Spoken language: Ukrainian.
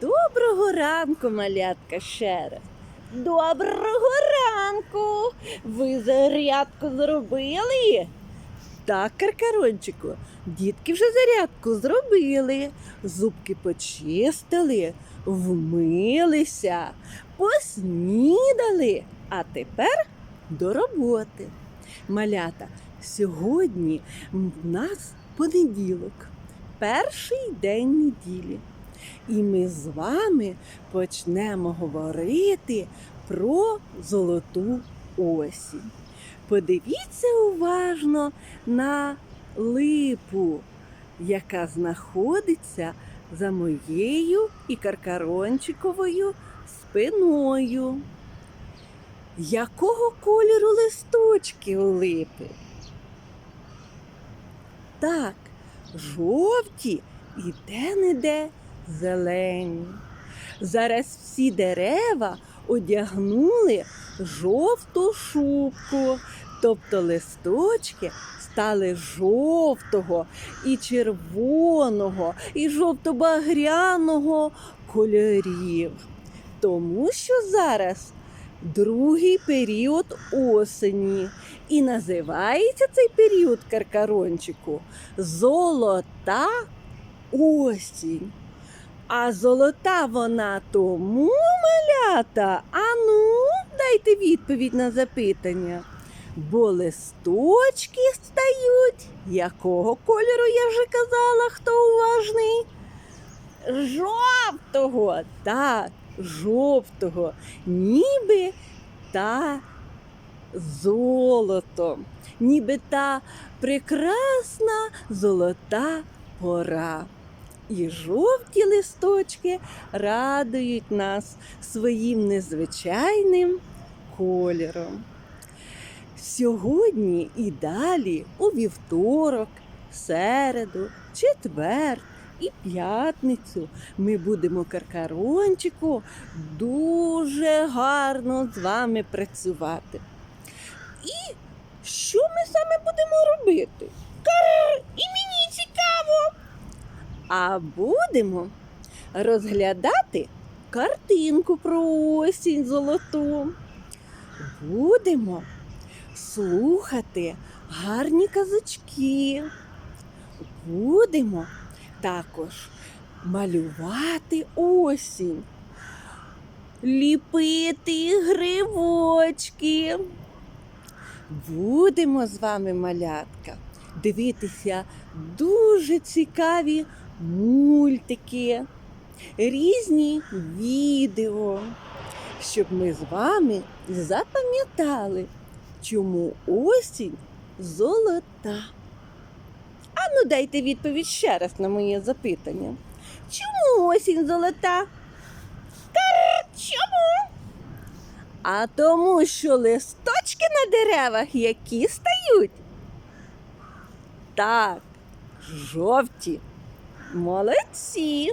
Доброго ранку, малятка раз. Доброго ранку! Ви зарядку зробили? Так, каркарончику, дітки вже зарядку зробили, зубки почистили, вмилися, поснідали, а тепер до роботи. Малята, сьогодні в нас понеділок, перший день неділі. І ми з вами почнемо говорити про золоту осінь. Подивіться уважно на липу, яка знаходиться за моєю і каркарончиковою спиною. Якого кольору листочки у липи? Так, жовті і де-не-де зелені. Зараз всі дерева одягнули жовту шубку, тобто листочки стали жовтого і червоного, і жовто-багряного кольорів. Тому що зараз другий період осені. І називається цей період каркарончику золота осінь. А золота вона тому малята. Ану, дайте відповідь на запитання. Бо листочки стають. Якого кольору я вже казала, хто уважний? Жовтого, так, жовтого, ніби та золото, ніби та прекрасна золота пора. І жовті листочки радують нас своїм незвичайним кольором. Сьогодні і далі, у вівторок, середу, четвер і п'ятницю ми будемо каркарончику дуже гарно з вами працювати. І що ми саме А будемо розглядати картинку про осінь золоту. Будемо слухати гарні казочки. Будемо також малювати осінь, ліпити гривочки. Будемо з вами, малятка, дивитися дуже цікаві мультики, різні відео, щоб ми з вами запам'ятали, чому осінь золота. Ану, дайте відповідь ще раз на моє запитання. Чому осінь золота? Чому? А тому, що листочки на деревах які стають? Так, жовті. Молодці.